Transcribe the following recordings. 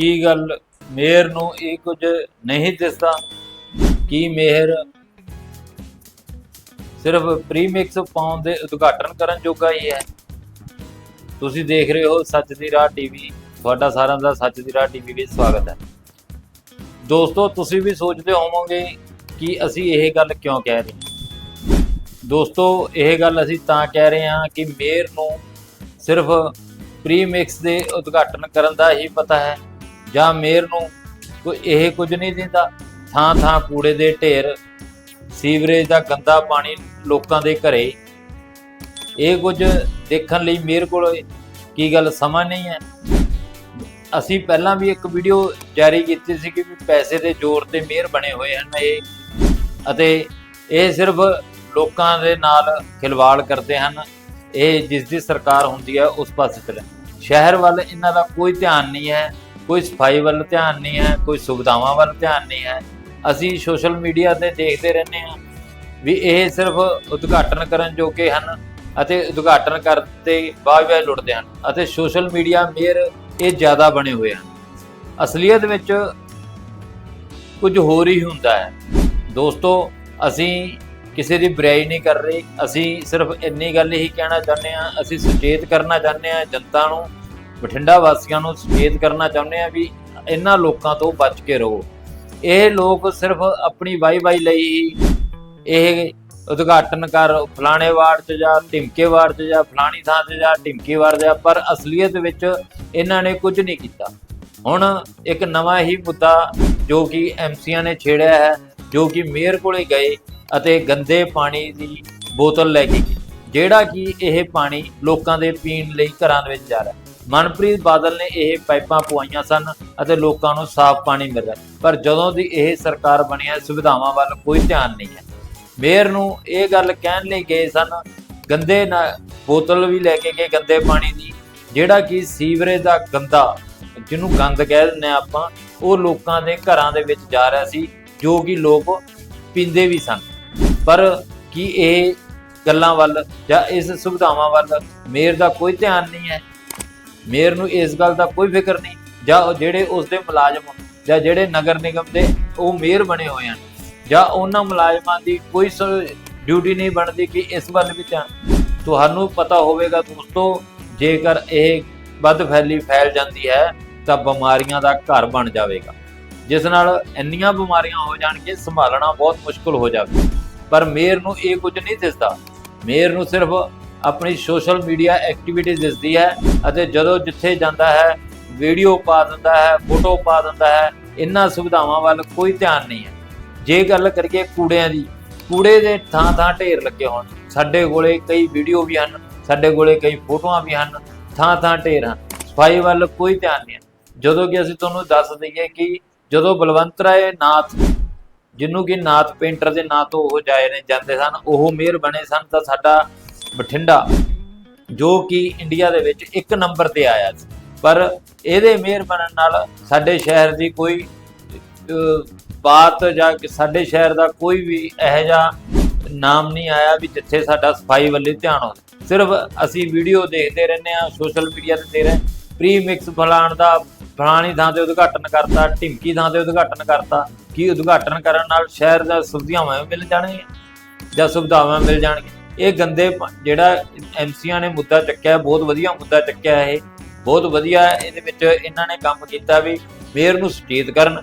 ਕੀ ਗੱਲ? ਮੇਅਰ ਨੂੰ ਇਹ ਕੁਝ ਨਹੀਂ ਦਿਸਦਾ। ਕੀ ਮੇਹਰ? ਸਿਰਫ ਪ੍ਰੀਮਿਕਸ ਪਾਉਣ ਦੇ ਉਦਘਾਟਨ ਕਰਨ ਜੋਗਾ ਹੀ ਹੈ। ਤੁਸੀਂ ਦੇਖ ਰਹੇ ਹੋ ਸੱਚ ਦੀ ਰਾਹ ਟੀਵੀ। ਤੁਹਾਡਾ ਸਾਰਿਆਂ ਦਾ ਸੱਚ ਦੀ ਰਾਹ ਟੀਵੀ ਵਿੱਚ ਸਵਾਗਤ ਹੈ। ਦੋਸਤੋ, ਤੁਸੀਂ ਵੀ ਸੋਚਦੇ ਹੋਵੋਗੇ ਕਿ ਅਸੀਂ ਇਹ ਗੱਲ ਕਿਉਂ ਕਹਿ ਰਹੇ ਹਾਂ? ਦੋਸਤੋ, ਇਹ ਗੱਲ ਅਸੀਂ ਤਾਂ ਕਹਿ ਰਹੇ ਹਾਂ ਕਿ ਮੇਅਰ ਨੂੰ ਸਿਰਫ ਪ੍ਰੀਮਿਕਸ ਦੇ ਉਦਘਾਟਨ ਕਰਨ ਦਾ ਹੀ ਪਤਾ ਹੈ। ਜਾਂ ਮੇਅਰ ਨੂੰ ਕੋਈ ਇਹ ਕੁਝ ਨਹੀਂ ਦਿੰਦਾ, ਥਾਂ ਥਾਂ ਕੂੜੇ ਦੇ ਢੇਰ, ਸੀਵਰੇਜ ਦਾ ਗੰਦਾ ਪਾਣੀ ਲੋਕਾਂ ਦੇ ਘਰੇ। ਇਹ ਕੁਝ ਦੇਖਣ ਲਈ ਮੇਅਰ ਕੋਲ ਕੀ ਗੱਲ ਸਮਾਂ ਨਹੀਂ ਹੈ। ਅਸੀਂ ਪਹਿਲਾਂ ਵੀ ਇੱਕ ਵੀਡੀਓ ਜਾਰੀ ਕੀਤੀ ਸੀ ਕਿ ਪੈਸੇ ਦੇ ਜ਼ੋਰ ਤੇ ਮੇਅਰ ਬਣੇ ਹੋਏ ਹਨ ਇਹ। ਅਤੇ ਇਹ ਸਿਰਫ ਲੋਕਾਂ ਦੇ ਨਾਲ ਖਿਲਵਾੜ ਕਰਦੇ ਹਨ। ਇਹ ਜਿਸ ਦੀ ਸਰਕਾਰ ਹੁੰਦੀ ਹੈ ਉਸ ਪਾਸੇ ਤੇ ਸ਼ਹਿਰ ਵੱਲ ਇਹਨਾਂ ਦਾ ਕੋਈ ਧਿਆਨ ਨਹੀਂ ਹੈ। ਕੋਈ ਸਫ਼ਾਈ ਵੱਲ ਧਿਆਨ ਨਹੀਂ ਹੈ, ਕੋਈ ਸੁਵਿਧਾਵਾਂ ਵੱਲ ਧਿਆਨ ਨਹੀਂ ਹੈ। ਅਸੀਂ ਸੋਸ਼ਲ ਮੀਡੀਆ ਤੇ ਦੇਖਦੇ ਰਹਿੰਦੇ ਹਾਂ ਵੀ ਇਹ ਸਿਰਫ ਉਦਘਾਟਨ ਕਰਨ ਜੋਗੇ ਹਨ ਅਤੇ ਉਦਘਾਟਨ ਕਰਦੇ ਬਾਅਦ ਵਿੱਚ ਲੁੱਟਦੇ ਹਨ ਅਤੇ ਸੋਸ਼ਲ ਮੀਡੀਆ ਮੇਅਰ ਇਹ ਜ਼ਿਆਦਾ ਬਣੇ ਹੋਏ ਹਨ। ਅਸਲੀਅਤ ਵਿੱਚ ਕੁਝ ਹੋਰ ਹੀ ਹੁੰਦਾ ਹੈ। ਦੋਸਤੋ, ਅਸੀਂ ਕਿਸੇ ਦੀ ਬੁਰਾਈ ਨਹੀਂ ਕਰ ਰਹੇ। ਅਸੀਂ ਸਿਰਫ ਇੰਨੀ ਗੱਲ ਹੀ ਕਹਿਣਾ ਚਾਹੁੰਦੇ ਹਾਂ, ਅਸੀਂ ਸੁਚੇਤ ਕਰਨਾ ਚਾਹੁੰਦੇ ਹਾਂ ਜਨਤਾ ਨੂੰ ਬਠਿੰਡਾ ਵਾਸੀਆਂ ਨੂੰ ਸੁਚੇਤ ਕਰਨਾ ਚਾਹੁੰਦੇ ਹਾਂ ਵੀ ਇਹਨਾਂ ਲੋਕਾਂ ਤੋਂ ਬਚ ਕੇ ਰਹੋ। ਇਹ ਲੋਕ ਸਿਰਫ ਆਪਣੀ ਵਾਈ ਵਾਈ ਲਈ ਹੀ ਇਹ ਉਦਘਾਟਨ ਕਰ ਫਲਾਣੇ ਵਾਰਡ 'ਚ ਜਾ ਢਿਮਕੇ ਵਾਰਡ 'ਚ ਜਾ ਫਲਾਣੀ ਥਾਂ 'ਤੇ ਜਾ ਢਿਮਕੇ ਵਾਰਡ ਜਾ ਪਰ ਅਸਲੀਅਤ ਵਿੱਚ ਇਹਨਾਂ ਨੇ ਕੁਝ ਨਹੀਂ ਕੀਤਾ। ਹੁਣ ਇੱਕ ਨਵਾਂ ਹੀ ਮੁੱਦਾ ਜੋ ਕਿ ਐਮਸੀਆਂ ਨੇ ਛੇੜਿਆ ਹੈ, ਜੋ ਕਿ ਮੇਅਰ ਕੋਲੇ ਗਏ ਅਤੇ ਗੰਦੇ ਪਾਣੀ ਦੀ ਬੋਤਲ ਲੈ ਕੇ ਗਏ, ਜਿਹੜਾ ਕਿ ਇਹ ਪਾਣੀ ਲੋਕਾਂ ਦੇ ਪੀਣ ਲਈ ਘਰਾਂ ਦੇ ਵਿੱਚ ਜਾ ਰਿਹਾ। ਮਨਪ੍ਰੀਤ ਬਾਦਲ ਨੇ ਇਹ ਪਾਈਪਾਂ ਪਵਾਈਆਂ ਸਨ ਅਤੇ ਲੋਕਾਂ ਨੂੰ ਸਾਫ਼ ਪਾਣੀ ਮਿਲ ਰਿਹਾ ਪਰ ਜਦੋਂ ਦੀ ਇਹ ਸਰਕਾਰ ਬਣੀ ਹੈ, ਸੁਵਿਧਾਵਾਂ ਵੱਲ ਕੋਈ ਧਿਆਨ ਨਹੀਂ ਹੈ। ਮੇਅਰ ਨੂੰ ਇਹ ਗੱਲ ਕਹਿਣ ਲਈ ਗਏ ਸਨ, ਗੰਦੇ ਨਾ, ਬੋਤਲ ਵੀ ਲੈ ਕੇ ਗਏ ਗੰਦੇ ਪਾਣੀ ਦੀ, ਜਿਹੜਾ ਕਿ ਸੀਵਰੇਜ ਦਾ ਗੰਦਾ, ਜਿਹਨੂੰ ਗੰਦ ਕਹਿ ਦਿੰਦੇ ਹਾਂ ਆਪਾਂ, ਉਹ ਲੋਕਾਂ ਦੇ ਘਰਾਂ ਦੇ ਵਿੱਚ ਜਾ ਰਿਹਾ ਸੀ, ਜੋ ਕਿ ਲੋਕ ਪੀਂਦੇ ਵੀ ਸਨ। ਪਰ ਕੀ ਇਹ ਗੱਲਾਂ ਵੱਲ ਜਾਂ ਇਸ ਸੁਵਿਧਾਵਾਂ ਵੱਲ ਮੇਅਰ ਦਾ ਕੋਈ ਧਿਆਨ ਨਹੀਂ ਹੈ? ਮੇਅਰ ਨੂੰ ਇਸ ਗੱਲ ਦਾ ਕੋਈ ਫਿਕਰ ਨਹੀਂ, ਜਾਂ ਉਹ ਜਿਹੜੇ ਉਸ ਦੇ ਮੁਲਾਜ਼ਮ ਜਾਂ ਜਿਹੜੇ ਨਗਰ ਨਿਗਮ ਦੇ ਉਹ ਮੇਅਰ ਬਣੇ ਹੋਏ ਹਨ, ਜਾਂ ਉਹਨਾਂ ਮੁਲਾਜ਼ਮਾਂ ਦੀ ਕੋਈ ਡਿਊਟੀ ਨਹੀਂ ਬਣਦੀ ਕਿ ਇਸ ਵੱਲ ਵੀ ਧਿਆਨ ਤੁਹਾਨੂੰ ਪਤਾ ਹੋਵੇਗਾ ਦੋਸਤੋ, ਜੇਕਰ ਇਹ ਵੱਧ ਫੈਲੀ ਫੈਲ ਜਾਂਦੀ ਹੈ, ਤਾਂ ਬਿਮਾਰੀਆਂ ਦਾ ਘਰ ਬਣ ਜਾਵੇਗਾ। ਜਿਸ ਨਾਲ ਇੰਨੀਆਂ ਬਿਮਾਰੀਆਂ ਹੋ ਜਾਣਗੇ ਸੰਭਾਲਣਾ ਬਹੁਤ ਮੁਸ਼ਕਲ ਹੋ ਜਾਵੇ ਪਰ ਮੇਅਰ ਨੂੰ ਇਹ ਕੁਝ ਨਹੀਂ ਦਿਸਦਾ। ਮੇਅਰ ਨੂੰ ਸਿਰਫ ਆਪਣੀ ਸੋਸ਼ਲ ਮੀਡੀਆ ਐਕਟੀਵਿਟੀ ਦਿਸਦੀ ਹੈ ਅਤੇ ਜਦੋਂ ਜਿੱਥੇ ਜਾਂਦਾ ਹੈ, ਵੀਡੀਓ ਪਾ ਦਿੰਦਾ ਹੈ, ਫੋਟੋ ਪਾ ਦਿੰਦਾ ਹੈ, ਇਹਨਾਂ ਸੁਵਿਧਾਵਾਂ ਵੱਲ ਕੋਈ ਧਿਆਨ ਨਹੀਂ ਹੈ। ਜੇ ਗੱਲ ਕਰੀਏ ਕੂੜਿਆਂ ਦੀ, ਕੂੜੇ ਦੇ ਥਾਂ ਥਾਂ ਢੇਰ ਲੱਗੇ ਹੋਣ। ਸਾਡੇ ਕੋਲੇ ਕਈ ਵੀਡੀਓ ਵੀ ਹਨ, ਸਾਡੇ ਕੋਲੇ ਕਈ ਫੋਟੋਆਂ ਵੀ ਹਨ, ਥਾਂ ਥਾਂ ਢੇਰ ਹਨ। ਸਫ਼ਾਈ ਵੱਲ ਕੋਈ ਧਿਆਨ ਨਹੀਂ ਹੈ। ਜਦੋਂ ਕਿ ਅਸੀਂ ਤੁਹਾਨੂੰ ਦੱਸ ਦਈਏ ਕਿ ਜਦੋਂ ਬਲਵੰਤ ਰਾਏ ਨਾਥ, ਜਿਹਨੂੰ ਕਿ ਨਾਥ ਪੇਂਟਰ ਦੇ ਨਾਂ ਤੋਂ ਉਹ ਜਾਏ ਨੇ, ਜਾਂਦੇ ਸਨ, ਉਹ ਮੇਅਰ ਬਣੇ ਸਨ, ਤਾਂ ਸਾਡਾ ਬਠਿੰਡਾ, ਜੋ ਕਿ ਇੰਡੀਆ ਦੇ ਵਿੱਚ ਇੱਕ ਨੰਬਰ ਤੇ ਆਇਆ ਸੀ। ਪਰ ਇਹਦੇ ਮਿਹਰ ਬਣਨ ਨਾਲ ਸਾਡੇ ਸ਼ਹਿਰ ਦੀ ਕੋਈ ਬਾਤ ਜਾਂ ਸਾਡੇ ਸ਼ਹਿਰ ਦਾ ਕੋਈ ਵੀ ਇਹੋ ਜਿਹਾ ਨਾਮ ਨਹੀਂ ਆਇਆ ਵੀ ਜਿੱਥੇ ਸਾਡਾ ਸਫ਼ਾਈ ਵੱਲੇ ਧਿਆਨ ਹੋਵੇ। ਸਿਰਫ ਅਸੀਂ ਵੀਡੀਓ ਦੇਖਦੇ ਰਹਿੰਦੇ ਆ ਸੋਸ਼ਲ ਮੀਡੀਆ ਤੇ ਦੇ ਰਹੇ ਪ੍ਰੀ ਮਿਕਸ ਫਲਾਣ ਦਾ, ਫਲਾਣੀ ਥਾਂ ਤੇ ਉਦਘਾਟਨ ਕਰਤਾ ਢਿੰਕੀ ਥਾਂ ਤੇ ਉਦਘਾਟਨ ਕਰਤਾ, ਕੀ ਉਦਘਾਟਨ ਕਰਨ ਨਾਲ ਸ਼ਹਿਰ ਦਾ ਸੁਵਿਧਾਵਾਂ ਮਿਲ ਜਾਣਗੀਆਂ ਜਾਂ ਸੁਵਿਧਾਵਾਂ ਮਿਲ ਜਾਣਗੀਆਂ? ਇਹ ਗੰਦੇ ਜਿਹੜਾ ਐਮਸੀਆਂ ਨੇ ਮੁੱਦਾ ਚੱਕਿਆ, ਬਹੁਤ ਵਧੀਆ ਮੁੱਦਾ ਚੱਕਿਆ ਇਹ। ਬਹੁਤ ਵਧੀਆ ਇਹਦੇ ਵਿੱਚ ਇਹਨਾਂ ਨੇ ਕੰਮ ਕੀਤਾ ਵੀ ਮੇਅਰ ਨੂੰ ਸੁਚੇਤ ਕਰਨ,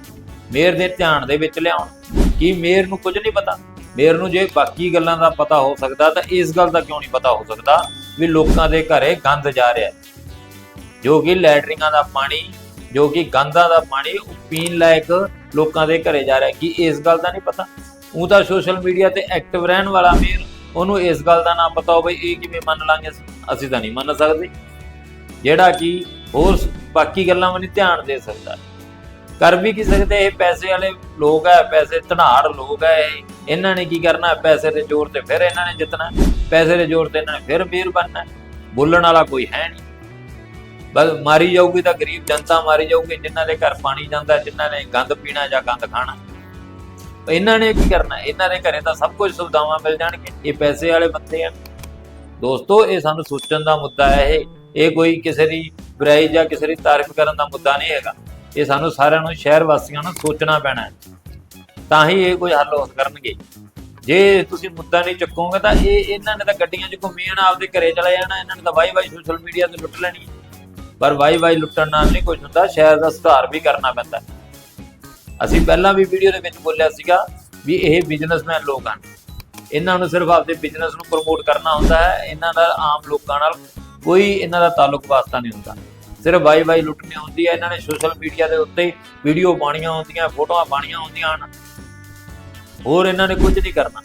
ਮੇਅਰ ਦੇ ਧਿਆਨ ਦੇ ਵਿੱਚ ਲਿਆਉਣ। ਕਿ ਮੇਅਰ ਨੂੰ ਕੁਝ ਨਹੀਂ ਪਤਾ? ਮੇਅਰ ਨੂੰ ਜੇ ਬਾਕੀ ਗੱਲਾਂ ਦਾ ਪਤਾ ਹੋ ਸਕਦਾ ਤਾਂ ਇਸ ਗੱਲ ਦਾ ਕਿਉਂ ਨਹੀਂ ਪਤਾ ਹੋ ਸਕਦਾ ਵੀ ਲੋਕਾਂ ਦੇ ਘਰੇ ਗੰਦ ਜਾ ਰਿਹਾ ਜੋ ਕਿ ਲੈਟਰਿੰਗਾਂ ਦਾ ਪਾਣੀ, ਜੋ ਕਿ ਗੰਦਾ ਦਾ ਪਾਣੀ ਉਹ ਪੀਣ ਲਾਇਕ ਲੋਕਾਂ ਦੇ ਘਰੇ ਜਾ ਰਿਹਾ ਕਿ ਇਸ ਗੱਲ ਦਾ ਨਹੀਂ ਪਤਾ? ਉਹ ਤਾਂ ਸੋਸ਼ਲ ਮੀਡੀਆ ਤੇ ਐਕਟਿਵ ਰਹਿਣ ਵਾਲਾ ਮੇਅਰ ਉਹਨੂੰ ਇਸ ਗੱਲ ਦਾ ਨਾ ਪਤਾ ਹੋਵੇ, ਇਹ ਕਿਵੇਂ ਮੰਨ ਲਾਂਗੇ ਅਸੀਂ? ਤਾਂ ਨਹੀਂ ਮੰਨ ਸਕਦੇ। ਜਿਹੜਾ ਕਿ ਹੋਰ ਬਾਕੀ ਗੱਲਾਂ ਵੱਲ ਧਿਆਨ ਦੇ ਸਕਦਾ। ਕਰ ਵੀ ਕੀ ਸਕਦੇ? ਇਹ ਪੈਸੇ ਵਾਲੇ ਲੋਕ ਹੈ ਪੈਸੇ ਧਨਾੜ ਲੋਕ ਹੈ ਇਹਨਾਂ ਨੇ ਕੀ ਕਰਨਾ? ਪੈਸੇ ਦੇ ਜ਼ੋਰ ਤੇ ਫਿਰ ਇਹਨਾਂ ਨੇ ਜਿੱਤਣਾ। ਪੈਸੇ ਦੇ ਜ਼ੋਰ ਤੇ ਇਹਨਾਂ ਨੇ ਫਿਰ ਵੀਰ ਬਣਨਾ। ਬੋਲਣ ਵਾਲਾ ਕੋਈ ਹੈ ਨਹੀਂ। ਬਸ ਮਾਰੀ ਜਾਊਗੀ ਤਾਂ ਗਰੀਬ ਜਨਤਾ ਮਾਰੀ ਜਾਊਗੀ, ਜਿਨ੍ਹਾਂ ਦੇ ਘਰ ਪਾਣੀ ਜਾਂਦਾ, ਜਿਨ੍ਹਾਂ ਨੇ ਗੰਦ ਪੀਣਾ ਜਾਂ ਗੰਦ ਖਾਣਾ। ਇਹਨਾਂ ਨੇ ਕੀ ਕਰਨਾ? ਇਹਨਾਂ ਦੇ ਘਰੇ ਤਾਂ ਸਭ ਕੁਝ ਸੁਵਿਧਾਵਾਂ ਮਿਲ ਜਾਣਗੀਆਂ। ਇਹ ਪੈਸੇ ਵਾਲੇ ਬੰਦੇ ਆ। ਦੋਸਤੋ, ਇਹ ਸਾਨੂੰ ਸੋਚਣ ਦਾ ਮੁੱਦਾ ਹੈ ਇਹ। ਇਹ ਕੋਈ ਕਿਸੇ ਦੀ ਬੁਰਾਈ ਜਾਂ ਕਿਸੇ ਦੀ ਤਾਰੀਫ ਕਰਨ ਦਾ ਮੁੱਦਾ ਨਹੀਂ ਹੈਗਾ। ਇਹ ਸਾਨੂੰ ਸਾਰਿਆਂ ਨੂੰ ਸ਼ਹਿਰ ਵਾਸੀਆਂ ਨੂੰ ਸੋਚਣਾ ਪੈਣਾ ਹੈ। ਤਾਂ ਹੀ ਇਹ ਕੋਈ ਹੱਲ ਹੋ ਕਰਨਗੇ। ਜੇ ਤੁਸੀਂ ਮੁੱਦਾ ਨਹੀਂ ਚੱਕੋਗੇ ਤਾਂ ਇਹ ਇਹਨਾਂ ਨੇ ਤਾਂ ਗੱਡੀਆਂ 'ਚ ਘੁੰਮੀ ਜਾਣਾ, ਆਪਦੇ ਘਰੇ ਚਲੇ ਜਾਣਾ, ਇਹਨਾਂ ਨੇ ਤਾਂ ਵਾਈ ਵਾਈ ਸੋਸ਼ਲ ਮੀਡੀਆ ਤੇ ਲੁੱਟ ਲੈਣੀ ਪਰ ਵਾਈ ਵਾਈ ਲੁੱਟਣ ਨਾਲ ਨਹੀਂ ਕੁਝ ਹੁੰਦਾ, ਸ਼ਹਿਰ ਦਾ ਸੁਧਾਰ ਵੀ ਕਰਨਾ ਪੈਂਦਾ। ਅਸੀਂ ਪਹਿਲਾਂ ਵੀ ਵੀਡੀਓ ਦੇ ਵਿੱਚ ਬੋਲਿਆ ਸੀਗਾ ਵੀ ਇਹ ਬਿਜ਼ਨਸਮੈਨ ਲੋਕ ਹਨ। ਇਹਨਾਂ ਨੂੰ ਸਿਰਫ ਆਪਦੇ ਬਿਜ਼ਨਸ ਨੂੰ ਪ੍ਰਮੋਟ ਕਰਨਾ ਹੁੰਦਾ ਹੈ, ਇਹਨਾਂ ਦਾ ਆਮ ਲੋਕਾਂ ਨਾਲ ਕੋਈ ਇਹਨਾਂ ਦਾ ਤਾਲੁਕ ਵਾਸਤਾ ਨਹੀਂ ਹੁੰਦਾ। ਸਿਰਫ ਵਾਈ ਵਾਈ ਲੁੱਟਣੀ ਹੁੰਦੀ ਹੈ, ਇਹਨਾਂ ਨੇ ਸੋਸ਼ਲ ਮੀਡੀਆ ਦੇ ਉੱਤੇ ਵੀਡੀਓ ਪਾਣੀਆਂ ਹੁੰਦੀਆਂ, ਫੋਟੋਆਂ ਪਾਣੀਆਂ ਹੁੰਦੀਆਂ ਹਨ। ਹੋਰ ਇਹਨਾਂ ਨੇ ਕੁਝ ਨਹੀਂ ਕਰਨਾ।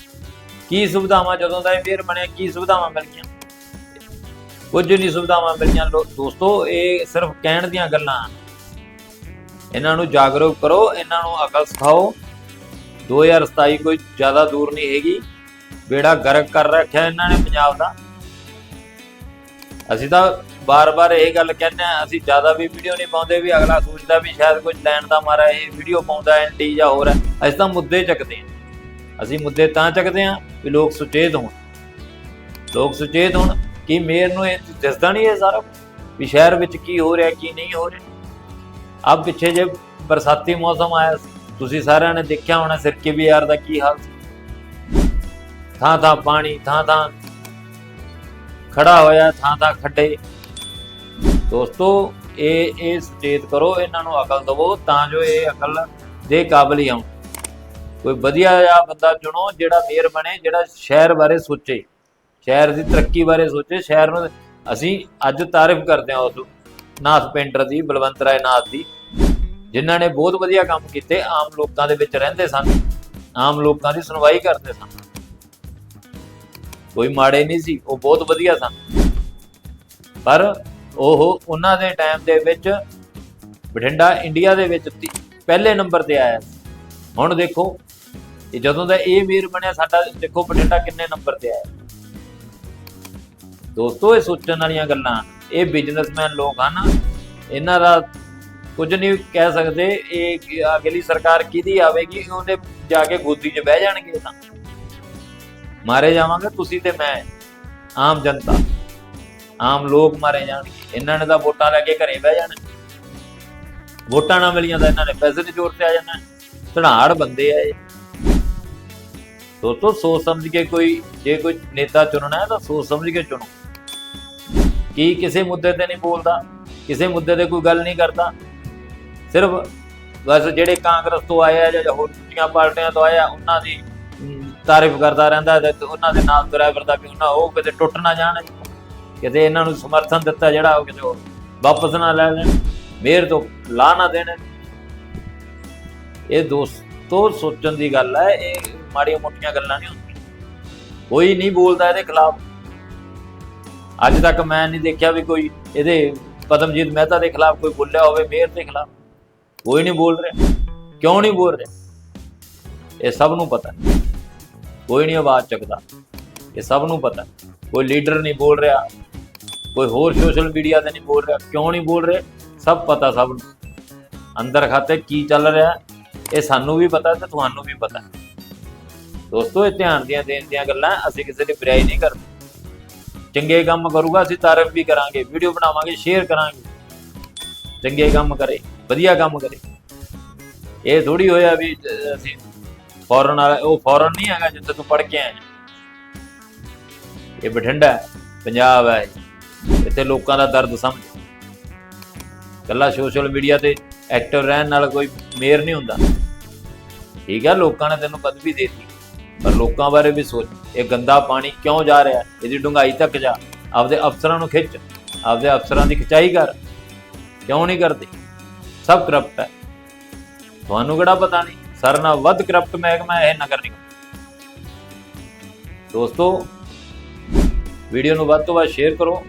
ਕੀ ਸੁਵਿਧਾਵਾਂ ਜਦੋਂ ਦਾ ਇਹ ਫੇਰ ਬਣਿਆ, ਕੀ ਸੁਵਿਧਾਵਾਂ ਮਿਲ ਗਈਆਂ ਕੁਝ ਨਹੀਂ ਸੁਵਿਧਾਵਾਂ ਮਿਲੀਆਂ ਲੋ- ਦੋਸਤੋ, ਇਹ ਸਿਰਫ ਕਹਿਣ ਦੀਆਂ ਗੱਲਾਂ ਹਨ। ਇਹਨਾਂ ਨੂੰ ਜਾਗਰੂਕ ਕਰੋ, ਇਹਨਾਂ ਨੂੰ ਅਕਲ ਸਿਖਾਓ। 2027 ਕੋਈ ਜ਼ਿਆਦਾ ਦੂਰ ਨਹੀਂ ਹੈਗੀ। ਬੇੜਾ ਗਰਕ ਕਰ ਰੱਖਿਆ ਇਹਨਾਂ ਨੇ ਪੰਜਾਬ ਦਾ। ਅਸੀਂ ਤਾਂ ਬਾਰ-ਬਾਰ ਇਹ ਗੱਲ ਕਹਿੰਦੇ ਆ ਅਸੀਂ ਜ਼ਿਆਦਾ ਵੀ ਵੀਡੀਓ ਨਹੀਂ ਪਾਉਂਦੇ, ਵੀ ਅਗਲਾ ਸੋਚਦਾ ਵੀ ਸ਼ਾਇਦ ਕੁਝ ਲੈਣ ਦਾ ਮਾਰਾ ਇਹ ਵੀਡੀਓ ਪਾਉਂਦਾ ਐਂਟੀ ਜਾਂ ਹੋਰ ਹੈ। ਅਸੀਂ ਤਾਂ ਮੁੱਦੇ ਚੱਕਦੇ ਹਾਂ। ਅਸੀਂ ਮੁੱਦੇ ਤਾਂ ਚੱਕਦੇ ਹਾਂ ਵੀ ਲੋਕ ਸੁਚੇਤ ਹੋਣ। ਲੋਕ ਸੁਚੇਤ ਹੋਣ ਕਿ ਮੇਰ ਨੂੰ ਇਹ ਦਿਸਦਾ ਨਹੀਂ ਇਹ ਸਾਰਾ ਵੀ ਸ਼ਹਿਰ ਵਿੱਚ ਕੀ ਹੋ ਰਿਹਾ, ਕੀ ਨਹੀਂ ਹੋ ਰਿਹਾ। ਅਬ ਪਿੱਛੇ ਜੇ ਬਰਸਾਤੀ ਮੌਸਮ ਆਇਆ ਸੀ, ਤੁਸੀਂ ਸਾਰਿਆਂ ਨੇ ਦੇਖਿਆ ਹੋਣਾ ਸਿਰਕੇ ਵੀ ਦਾ ਕੀ ਹਾਲ ਸੀ। ਥਾਂ ਥਾਂ ਪਾਣੀ, ਥਾਂ ਥਾਂ ਖੜਾ ਹੋਇਆ, ਥਾਂ ਥਾਂ ਖੱਡੇ। ਦੋਸਤੋ, ਇਹ ਇਹ ਸੁਚੇਤ ਕਰੋ, ਇਹਨਾਂ ਨੂੰ ਅਕਲ ਦਵੋ, ਤਾਂ ਜੋ ਇਹ ਅਕਲ ਦੇ ਕਾਬਲ ਹੀ ਆਉਣ। ਕੋਈ ਵਧੀਆ ਜਿਹਾ ਬੰਦਾ ਚੁਣੋ, ਜਿਹੜਾ ਮੇਅਰ ਬਣੇ, ਜਿਹੜਾ ਸ਼ਹਿਰ ਬਾਰੇ ਸੋਚੇ। ਸ਼ਹਿਰ ਦੀ ਤਰੱਕੀ ਬਾਰੇ ਸੋਚੇ, ਸ਼ਹਿਰ ਨੂੰ ਅਸੀਂ ਅੱਜ ਤਾਰੀਫ ਕਰਦੇ ਹਾਂ ਉਸ ਨਾਥ ਪੇਂਟਰ ਦੀ, ਬਲਵੰਤ ਰਾਏ ਨਾਥ ਦੀ, ਜਿਨ੍ਹਾਂ ਨੇ ਬਹੁਤ ਵਧੀਆ ਕੰਮ ਕੀਤੇ, ਆਮ ਲੋਕਾਂ ਦੇ ਵਿੱਚ ਰਹਿੰਦੇ ਸਨ, ਆਮ ਲੋਕਾਂ ਦੀ ਸੁਣਵਾਈ ਕਰਦੇ ਸਨ। ਕੋਈ ਮਾੜੇ ਨਹੀਂ ਸੀ, ਉਹ ਬਹੁਤ ਵਧੀਆ ਸਨ। ਪਰ ਉਹ ਉਹਨਾਂ ਦੇ ਟਾਈਮ ਦੇ ਵਿੱਚ ਬਠਿੰਡਾ ਇੰਡੀਆ ਦੇ ਵਿੱਚ ਪਹਿਲੇ ਨੰਬਰ ਤੇ ਆਇਆ ਸੀ। ਹੁਣ ਦੇਖੋ ਇਹ ਜਦੋਂ ਦਾ ਇਹ ਵੀਰ ਬਣਿਆ, ਸਾਡਾ ਦੇਖੋ ਬਠਿੰਡਾ ਕਿੰਨੇ ਨੰਬਰ ਤੇ ਆਇਆ। ਦੋਸਤੋ, ਇਹ ਸੋਚਣ ਵਾਲੀਆਂ ਗੱਲਾਂ ਇਹ ਬਿਜ਼ਨਸਮੈਨ ਲੋਕ ਹਨ ਇਹਨਾਂ ਦਾ ਕੁਝ ਨਹੀਂ ਕਹਿ ਸਕਦੇ ਇਹ ਅਗਲੀ ਸਰਕਾਰ ਕਿਹਦੀ ਆਵੇਗੀ ਉਹਨੇ ਜਾ ਕੇ ਗੋਦੀ 'ਚ ਬਹਿ ਜਾਣਗੇ ਤਾਂ। ਮਾਰੇ ਜਾਵਾਂਗੇ ਤੁਸੀਂ ਤੇ ਮੈਂ, ਆਮ ਜਨਤਾ। ਆਮ ਲੋਕ ਮਾਰੇ ਜਾਣਗੇ ਇਹਨਾਂ ਨੇ ਤਾਂ ਵੋਟਾਂ ਲੈ ਕੇ ਘਰੇ ਬਹਿ ਜਾਣਾ। ਵੋਟਾਂ ਨਾ ਮਿਲੀਆਂ ਤਾਂ ਇਹਨਾਂ ਨੇ ਪੈਸੇ ਦੇ ਜ਼ੋਰ ਤੇ ਆ ਜਾਣਾ। ਧੜਾੜ ਬੰਦੇ ਆ ਇਹ। ਦੋਸਤੋ ਸੋਚ ਸਮਝ ਕੇ ਕੋਈ, ਜੇ ਕੋਈ ਨੇਤਾ ਚੁਣਨਾ ਹੈ ਤਾਂ ਸੋਚ ਸਮਝ ਕੇ ਚੁਣੋ। ਕੀ ਕਿਸੇ ਮੁੱਦੇ ਤੇ ਨਹੀਂ ਬੋਲਦਾ, ਕਿਸੇ ਮੁੱਦੇ ਤੇ ਕੋਈ ਗੱਲ ਨਹੀਂ ਕਰਦਾ। ਸਿਰਫ ਬਸ ਜਿਹੜੇ ਕਾਂਗਰਸ ਤੋਂ ਆਏ ਜਾਂ ਹੋਰ ਦੂਜੀਆਂ ਪਾਰਟੀਆਂ ਤੋਂ ਆਇਆ ਉਹਨਾਂ ਦੀ ਤਾਰੀਫ ਕਰਦਾ ਰਹਿੰਦਾ ਤੇ ਉਹਨਾਂ ਦੇ ਨਾਲ ਤੁਰਿਆ ਦਾ ਵੀ ਉਹਨਾਂ, ਉਹ ਕਿਤੇ ਟੁੱਟ ਨਾ ਜਾਣ, ਕਿਤੇ ਇਹਨਾਂ ਨੂੰ ਸਮਰਥਨ ਦਿੱਤਾ ਜਿਹੜਾ ਉਹ ਕਿਤੇ ਵਾਪਸ ਨਾ ਲੈ ਲੈਣ, ਮੇਰ ਤੋਂ ਲਾ ਨਾ ਦੇਣ। ਇਹ ਦੋਸਤੋ, ਸੋਚਣ ਦੀ ਗੱਲ ਹੈ, ਇਹ ਮਾੜੀਆਂ ਮੋਟੀਆਂ ਗੱਲਾਂ ਨਹੀਂ ਹੁੰਦੀਆਂ। ਕੋਈ ਨਹੀਂ ਬੋਲਦਾ ਇਹਦੇ ਖਿਲਾਫ। ਅੱਜ ਤੱਕ ਮੈਂ ਨਹੀਂ ਦੇਖਿਆ ਵੀ ਕੋਈ ਇਹਦੇ ਪਦਮਜੀਤ ਮਹਿਤਾ ਦੇ ਖਿਲਾਫ ਕੋਈ ਬੋਲਿਆ ਹੋਵੇ, ਮੇਅਰ ਦੇ ਖਿਲਾਫ। ਕੋਈ ਨਹੀਂ ਬੋਲ ਰਿਹਾ। ਕਿਉਂ ਨਹੀਂ ਬੋਲ ਰਿਹਾ? ਇਹ ਸਭ ਨੂੰ ਪਤਾ। ਕੋਈ ਨਹੀਂ ਆਵਾਜ਼ ਚੱਕਦਾ। ਇਹ ਸਭ ਨੂੰ ਪਤਾ। ਕੋਈ ਲੀਡਰ ਨਹੀਂ ਬੋਲ ਰਿਹਾ। ਕੋਈ ਹੋਰ ਸੋਸ਼ਲ ਮੀਡੀਆ ਤੇ ਨਹੀਂ ਬੋਲ ਰਿਹਾ। ਕਿਉਂ ਨਹੀਂ ਬੋਲ ਰਿਹਾ? ਸਭ ਪਤਾ, ਸਭ ਨੂੰ। ਅੰਦਰ ਖਾਤੇ ਕੀ ਚੱਲ ਰਿਹਾ, ਇਹ ਸਾਨੂੰ ਵੀ ਪਤਾ ਤੇ ਤੁਹਾਨੂੰ ਵੀ ਪਤਾ। ਦੋਸਤੋ, ਇਹ ਧਿਆਨ ਦੀਆਂ ਦੇਣ ਦੀਆਂ ਗੱਲਾਂ, ਅਸੀਂ ਕਿਸੇ ਦੀ ਬੁਰਾਈ ਨਹੀਂ ਕਰਦੇ। ਚੰਗੇ ਕੰਮ ਕਰੂਗਾ, ਅਸੀਂ ਤਾਰੀਫ ਵੀ ਕਰਾਂਗੇ ਵੀਡੀਓ ਬਣਾਵਾਂਗੇ ਸ਼ੇਅਰ ਕਰਾਂਗੇ। ਚੰਗੇ ਕੰਮ ਕਰੇ, ਵਧੀਆ ਕੰਮ ਕਰੇ। ਇਹ ਥੋੜੀ ਹੋਇਆ ਵੀ ਅਸੀਂ ਫੌਰਨ ਵਾਲਾ, ਉਹ ਫੌਰਨ ਨਹੀਂ ਹੈਗਾ ਜਿੱਥੇ ਤੂੰ ਪੜ ਕੇ ਆਇਆ। ਇਹ ਬਠਿੰਡਾ ਪੰਜਾਬ ਹੈ। ਇੱਥੇ ਲੋਕਾਂ ਦਾ ਦਰਦ ਸਮਝ। ਕੱਲਾ ਸੋਸ਼ਲ ਮੀਡੀਆ ਤੇ ਐਕਟਿਵ ਰਹਿਣ ਨਾਲ ਕੋਈ ਮੇਅਰ ਨਹੀਂ ਹੁੰਦਾ। ਠੀਕ ਹੈ, ਲੋਕਾਂ ਨੇ ਤੈਨੂੰ ਪਦਵੀ ਦੇਤੀ। ਪਰ ਲੋਕਾਂ ਬਾਰੇ ਵੀ ਸੋਚ। ਇਹ ਗੰਦਾ ਪਾਣੀ ਕਿਉਂ ਜਾ ਰਿਹਾ? ਇਹਦੀ ਡੂੰਘਾਈ ਤੱਕ ਜਾ। ਆਪਦੇ ਅਫਸਰਾਂ ਨੂੰ ਖਿੱਚ। ਆਪਦੇ ਅਫਸਰਾਂ ਦੀ ਖਿਚਾਈ ਕਰ। ਕਿਉਂ ਨਹੀਂ ਕਰਦੇ? ਸਭ ਕਰਪਟ ਹੈ। ਤੁਹਾਨੂੰ ਕਿਹੜਾ ਪਤਾ ਨਹੀਂ? ਸਰ ਨਾਲ ਵੱਧ ਕਰਪਟ ਮਹਿਕਮਾ ਇਹ ਨਗਰ ਨਿਗਮ ਦੋਸਤੋ, ਵੀਡੀਓ ਨੂੰ ਵੱਧ ਤੋਂ ਵੱਧ ਸ਼ੇਅਰ ਕਰੋ।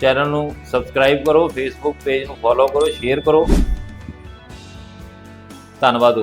ਚੈਨਲ ਨੂੰ ਸਬਸਕ੍ਰਾਈਬ ਕਰੋ। ਫੇਸਬੁੱਕ ਪੇਜ ਨੂੰ ਫੋਲੋ ਕਰੋ। ਸ਼ੇਅਰ ਕਰੋ। ਧੰਨਵਾਦ